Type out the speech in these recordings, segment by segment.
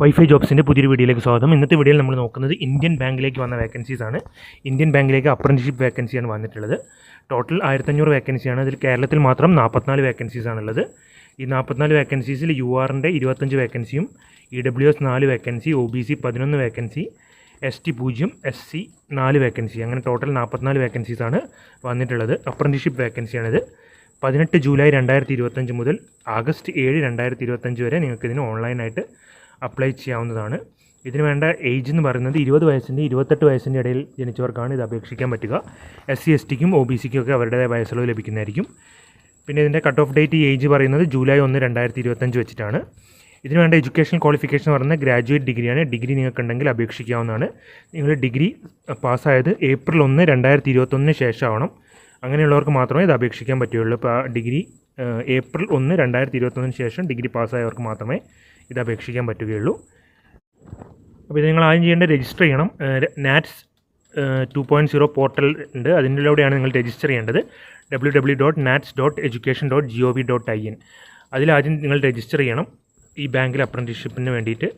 Wifi ജോബ്സിന്റെ പുതിയൊരു വീഡിയോയിലേക്ക് സ്വാഗതം. ഇന്നത്തെ വീഡിയോയിൽ നമ്മൾ നോക്കുന്നത് ഇന്ത്യൻ ബാങ്കിലേക്ക് വന്ന വേക്കൻസീസ് ആണ്. ഇന്ത്യൻ ബാങ്കിലേക്ക് അപ്രന്റിഷിപ്പ് വേക്കൻസിയാണ് വന്നിട്ടുള്ളത്. ടോട്ടൽ ആയിരത്തഞ്ഞൂറ് വേക്കൻസിയാണ് അതിൽ കേരളത്തിൽ മാത്രം നാൽപ്പത്തിനാല് വേക്കൻസീസ് ആണുള്ളത് ഈ നാൽപ്പത്തിനാല് വേക്കൻസീസിൽ യു ആറിന്റെ ഇരുപത്തഞ്ച് വേക്കൻസിയും ഇ ഡബ്ല്യു എസ് നാല് വേക്കൻസി ഒ ബി സി പതിനൊന്ന് വേക്കൻസി എസ് ടി പൂജ്യം എസ് സി നാല് വേക്കൻസി അങ്ങനെ ടോട്ടൽ നാൽപ്പത്തിനാല് വേക്കൻസീസ് ആണ് വന്നിട്ടുള്ളത്. അപ്രന്റിഷിപ്പ് വേക്കൻസിയാണിത് പതിനെട്ട് ജൂലൈ രണ്ടായിരത്തി ഇരുപത്തഞ്ച് മുതൽ ആഗസ്റ്റ് ഏഴ് രണ്ടായിരത്തി ഇരുപത്തഞ്ച് വരെ നിങ്ങൾക്ക് ഇതിന് ഓൺലൈനായിട്ട് അപ്ലൈ ചെയ്യാവുന്നതാണ്. ഇതിന് വേണ്ട ഏജ് എന്ന് പറയുന്നത് ഇരുപത് വയസ്സിന്റെ ഇരുപത്തെട്ട് വയസ്സിന്റെ ഇടയിൽ ജനിച്ചവർക്കാണ് ഇത് അപേക്ഷിക്കാൻ പറ്റുക. എസ് സി എസ് ടിക്കും ഒ ബി സിക്കും ഒക്കെ അവരുടേതായ വയസ്സുള്ളത് ലഭിക്കുന്നതായിരിക്കും. പിന്നെ ഇതിന്റെ കട്ട് ഓഫ് ഡേറ്റ് ഏജ് പറയുന്നത് ജൂലൈ ഒന്ന് രണ്ടായിരത്തി ഇരുപത്തഞ്ച് വെച്ചിട്ടാണ്. ഇതിന് വേണ്ട എഡ്യൂക്കേഷൻ ക്വാളിഫിക്കേഷൻ എന്ന് പറയുന്നത് ഗ്രാജുവേറ്റ് ഡിഗ്രിയാണ്. ഡിഗ്രി നിങ്ങൾക്കുണ്ടെങ്കിൽ അപേക്ഷിക്കാവുന്നതാണ്. നിങ്ങൾ ഡിഗ്രി പാസ്സായത് ഏപ്രിൽ ഒന്ന് രണ്ടായിരത്തി ഇരുപത്തൊന്നിന് ശേഷമാവണം. അങ്ങനെയുള്ളവർക്ക് മാത്രമേ ഇത് അപേക്ഷിക്കാൻ പറ്റുകയുള്ളൂ. ഇപ്പോൾ ഡിഗ്രി ഏപ്രിൽ ഒന്ന് രണ്ടായിരത്തി ഇരുപത്തൊന്നിന് ശേഷം ഡിഗ്രി പാസ്സായവർക്ക് മാത്രമേ ഇത് അപേക്ഷിക്കാൻ പറ്റുകയുള്ളൂ. അപ്പോൾ ഇത് നിങ്ങൾ ആദ്യം ചെയ്യേണ്ടത് രജിസ്റ്റർ ചെയ്യണം. NATS two point zero portal ഉണ്ട്. അതിലൂടെയാണ് നിങ്ങൾ രജിസ്റ്റർ ചെയ്യേണ്ടത്. W W dot NATS dot education dot G O V dot I N അതിലാദ്യം നിങ്ങൾ രജിസ്റ്റർ ചെയ്യണം ഈ ബാങ്കിൽ അപ്രന്റീസ്ഷിപ്പിന് വേണ്ടിയിട്ട്.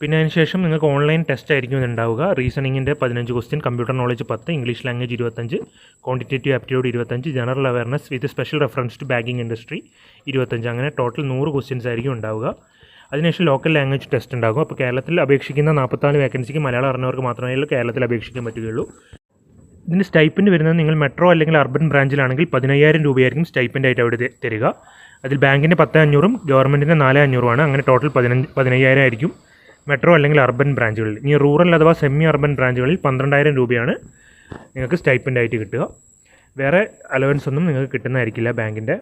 പിന്നെ അതിന് ശേഷം നിങ്ങൾക്ക് ഓൺലൈൻ ടെസ്റ്റ് ആയിരിക്കും ഇതുണ്ടാവുക. റീസണിങ്ങിന്റെ പതിനഞ്ച് ക്വസ്റ്റ്യൻ കമ്പ്യൂട്ടർ നോളജ് പത്ത് ഇംഗ്ലീഷ് ലാംഗ്വേജ് ഇരുപത്തഞ്ച് ക്വാണ്ടിറ്റേറ്റീവ് ആപ്റ്റിറ്റ്യൂഡ് ഇരുപത്തഞ്ച് general awareness with special reference to banking industry ഇരുപത്തഞ്ച്. അങ്ങനെ ടോട്ടൽ നൂറ് ക്വസ്റ്റ്യൻസ് ആയിരിക്കും ഉണ്ടാവുക. അതിനുശേഷം ലോക്കൽ ലാംഗ്വേജ് ടെസ്റ്റ് ഉണ്ടാകും. അപ്പോൾ കേരളത്തിൽ അപേക്ഷിക്കുന്ന നാൽപ്പത്തിനാല് വേക്കൻസിക്ക് മലയാളം അറിഞ്ഞവർക്ക് മാത്രമേ കേരളത്തിൽ അപേക്ഷിക്കാൻ പറ്റുകയുള്ളൂ. ഇതിന്റെ സ്റ്റൈപ്പൻഡ് വരുന്നത് നിങ്ങൾ മെട്രോ അല്ലെങ്കിൽ അർബൻ ബ്രാഞ്ചിലാണെങ്കിൽ പതിനയ്യായിരം രൂപയായിരിക്കും സ്റ്റൈപ്പൻഡ് ആയിട്ട് അവിടെ തരിക. അതിൽ ബാങ്കിന്റെ പത്ത് അഞ്ഞൂറും ഗവൺമെന്റിന്റെ നാല് അഞ്ഞൂറുമാണ് അങ്ങനെ ടോട്ടൽ പതിനഞ്ച് പതിനയ്യായിരം ആയിരിക്കും മെട്രോ അല്ലെങ്കിൽ അർബൻ ബ്രാഞ്ചുകളിൽ ഇനി റൂറൽ അഥവാ സെമി അർബൻ ബ്രാഞ്ചുകളിൽ പന്ത്രണ്ടായിരം രൂപയാണ് നിങ്ങൾക്ക് സ്റ്റൈപ്പൻഡ് ആയിട്ട് കിട്ടുക. വേറെ അലവൻസ് ഒന്നും നിങ്ങൾക്ക് കിട്ടുന്നതായിരിക്കില്ല ബാങ്കിന്റെ.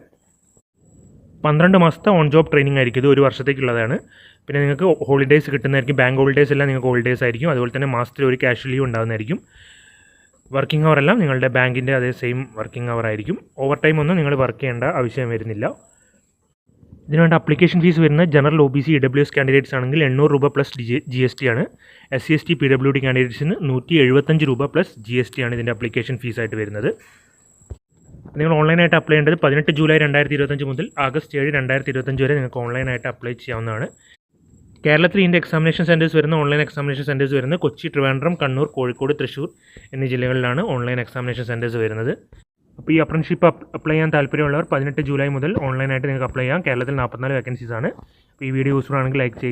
പന്ത്രണ്ട് മാസത്തെ ഓൺ ജോബ് ട്രെയിനിങ് ആയിരിക്കും. ഇത് ഒരു വർഷത്തേക്കുള്ളതാണ്. പിന്നെ നിങ്ങൾക്ക് ഹോളിഡേയ്സ് കിട്ടുന്നതായിരിക്കും. ബാങ്ക് ഹോളിഡേയ്സ് എല്ലാം നിങ്ങൾക്ക് ഹോളിഡേയ്സ് ആയിരിക്കും. അതുപോലെ തന്നെ മാസത്തിൽ ഒരു ക്യാഷ് ലീവ് ഉണ്ടാകുന്നതായിരിക്കും. വർക്കിംഗ് അവർ എല്ലാം നിങ്ങളുടെ ബാങ്കിന്റെ അതേ സെയിം വർക്കിംഗ് അവർ ആയിരിക്കും. ഓവർ ടൈം ഒന്നും നിങ്ങൾ വർക്ക് ചെയ്യേണ്ട ആവശ്യം വരുന്നില്ല. ഇതിനുവേണ്ട അപ്ലിക്കേഷൻ ഫീസ് വരുന്നത് general O B C E W S candidates ആണെങ്കിൽ എണ്ണൂറ് രൂപ പ്ലസ് ജി എസ് ടി ആണ്. S C S T P W D കാൻഡിഡേറ്റ്സിന് നൂറ്റി എഴുപത്തഞ്ച് രൂപ പ്ലസ് ജി എസ് ടി ആണ് ഇതിന്റെ അപ്ലിക്കേഷൻ ഫീസായിട്ട് വരുന്നത്. നിങ്ങൾ ഓൺലൈനായിട്ട് അപ്ലൈ ചെയ്യേണ്ടത് പതിനെട്ട് ജൂലൈ രണ്ടായിരത്തി ഇരുപത്തഞ്ച് മുതൽ ആഗസ്റ്റ് ഏഴ് രണ്ടായിരത്തി ഇരുപത്തഞ്ച് വരെ നിങ്ങൾക്ക് ഓൺലൈനായിട്ട് അപ്ലൈ ചെയ്യാവുന്നതാണ്. കേരളത്തിൽ ഇതിന്റെ എക്സാമിനേഷൻ സെന്റേഴ്സ് വരുന്ന ഓൺലൈൻ എക്സാമിനേഷൻ സെന്റേഴ്സ് വരുന്നത് കൊച്ചി ട്രിവാൻഡ്രം കണ്ണൂർ കോഴിക്കോട് തൃശ്ശൂർ എന്നീ ജില്ലകളിലാണ് ഓൺലൈൻ എക്സാമിനേഷൻ സെന്റേഴ്സ് വരുന്നത്. അപ്പോൾ ഈ അപ്രൻഷിപ്പ് അപ്ലൈ ചെയ്യാൻ താല്പര്യമുള്ളവർ പതിനെട്ട് ജൂലൈ മുതൽ ഓൺലൈനായിട്ട് നിങ്ങൾക്ക് അപ്ലൈ ചെയ്യാം. കേരളത്തിൽ നാൽപ്പത്തിനാല് വേക്കൻസീസ് ആണ്. അപ്പോൾ ഈ വീഡിയോ യൂസ്ഫുൾ ആണെങ്കിൽ ലൈക്ക് ചെയ്യുക.